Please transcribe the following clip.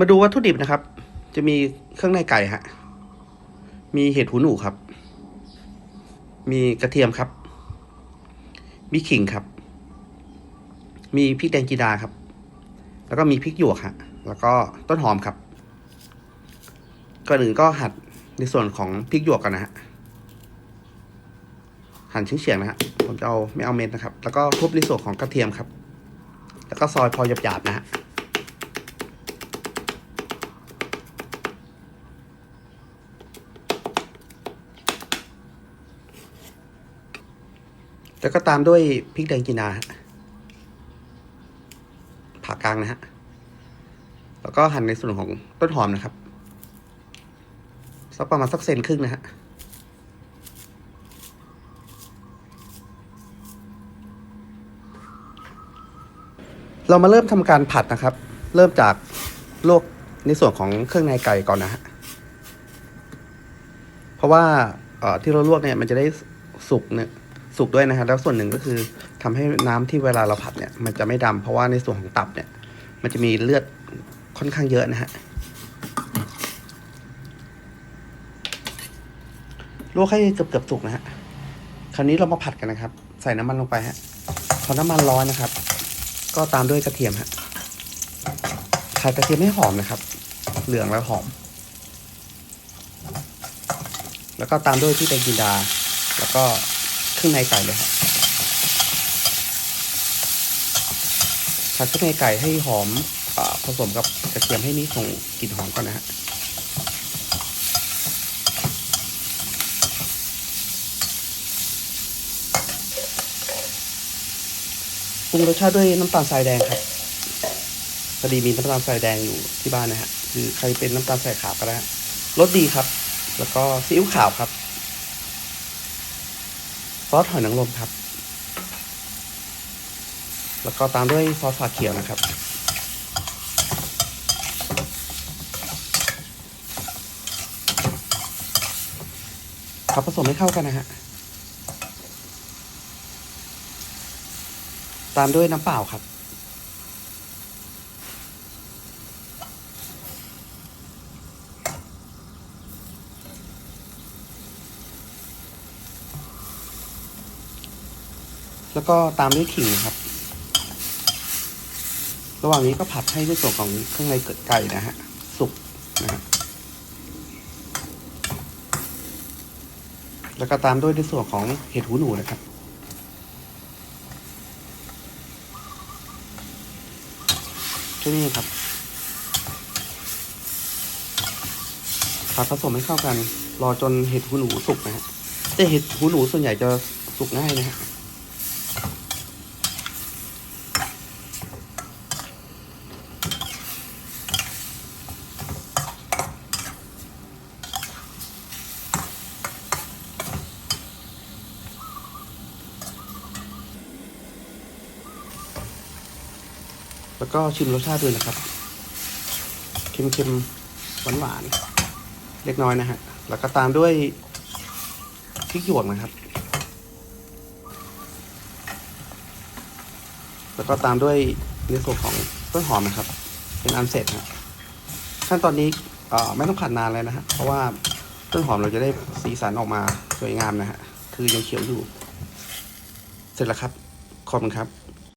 มาดูวัตถุดิบนะครับ จะมีเครื่องในไก่ฮะ มีเห็ดหูหนูครับ มีกระเทียมครับ มีขิงครับ มีพริกแดงจีดาครับ แล้วก็มีพริกหยวกฮะ แล้วก็ต้นหอมครับ ก่อนอื่นก็หั่นในส่วนของพริกหยวกกันนะฮะ หั่นชิ้นเฉียงๆนะฮะ ผมจะเอาไม่เอาเม็ดนะครับ แล้วก็ทุบในส่วนของกระเทียมครับ แล้วก็ซอยพอหยาบๆนะฮะ แล้วก็ตามด้วยพริกแดงจีนาผ่ากลางนะฮะ แล้วก็หั่นในส่วนของต้นหอมนะครับ สักประมาณสักเซนครึ่งนะฮะ เรามาเริ่มทำการผัดนะครับ เริ่มจากลวกในส่วนของเครื่องในไก่ก่อนนะฮะ เพราะว่าที่เราลวกเนี่ยมันจะได้สุกเนี่ย สุกด้วยนะฮะแล้วส่วนหนึ่งก็คือทำให้น้ำที่เวลาเราผัดเนี่ย มันจะไม่ดำเพราะว่าในส่วนของตับเนี่ย มันจะมีเลือดค่อนข้างเยอะนะฮะลวกให้เกือบเกือบๆสุกนะฮะคราวนี้เรามาผัดกันนะครับ ใส่น้ำมันลงไปฮะพอน้ำมันร้อนนะครับ ก็ตามด้วยกระเทียมฮะผัดกระเทียมให้หอมนะครับ เหลืองแล้วหอม แล้วก็ตามด้วยที่แตงกินดา แล้วก็ เครื่องในไก่เลยครับผัดเครื่องในไก่ให้หอมอาผสมกับกระเทียมให้มีส่งกลิ่นหอมก่อนนะฮะปรุงรสชาติด้วยน้ำตาลทรายแดงครับพอดีมีน้ำตาลทรายแดงอยู่ที่บ้านนะฮะ คือใครเป็นน้ำตาลทรายขาวก็ได้รสดีครับ แล้วก็ซีอิ๊วขาวครับ ซอสหอยนางรมครับ แล้วก็ตามด้วยซอสฝาเขียวนะครับครับผสมให้เข้ากันนะฮะ ตามด้วยน้ำเปล่าครับ แล้วก็ตามด้วยขิงครับ ระหว่างนี้ก็ผัดให้ในส่วนของเครื่องในไก่นะฮะ สุกนะฮะ แล้วก็ตามด้วยในส่วนของเห็ดหูหนูนะครับแค่นี้ครับผัดผสมให้เข้ากัน รอจนเห็ดหูหนูสุกนะฮะแต่เห็ดหูหนูส่วนใหญ่จะสุกง่ายนะฮะ แล้วก็ชิมรสชาติด้วยนะครับ เค็มๆ หวานๆ เล็กน้อยนะฮะ แล้วก็ตามด้วยพริกหยวกนะครับ แล้วก็ตามด้วยในส่วนของต้นหอมนะครับ เป็นอันเสร็จนะขั้นตอนนี้เอ่อไม่ต้องผัดนานเลยนะฮะ เพราะว่าต้นหอมเราจะได้สีสันออกมาสวยงามนะฮะ คือยังเขียวอยู่ เสร็จแล้วครับ ขอบคุณครับ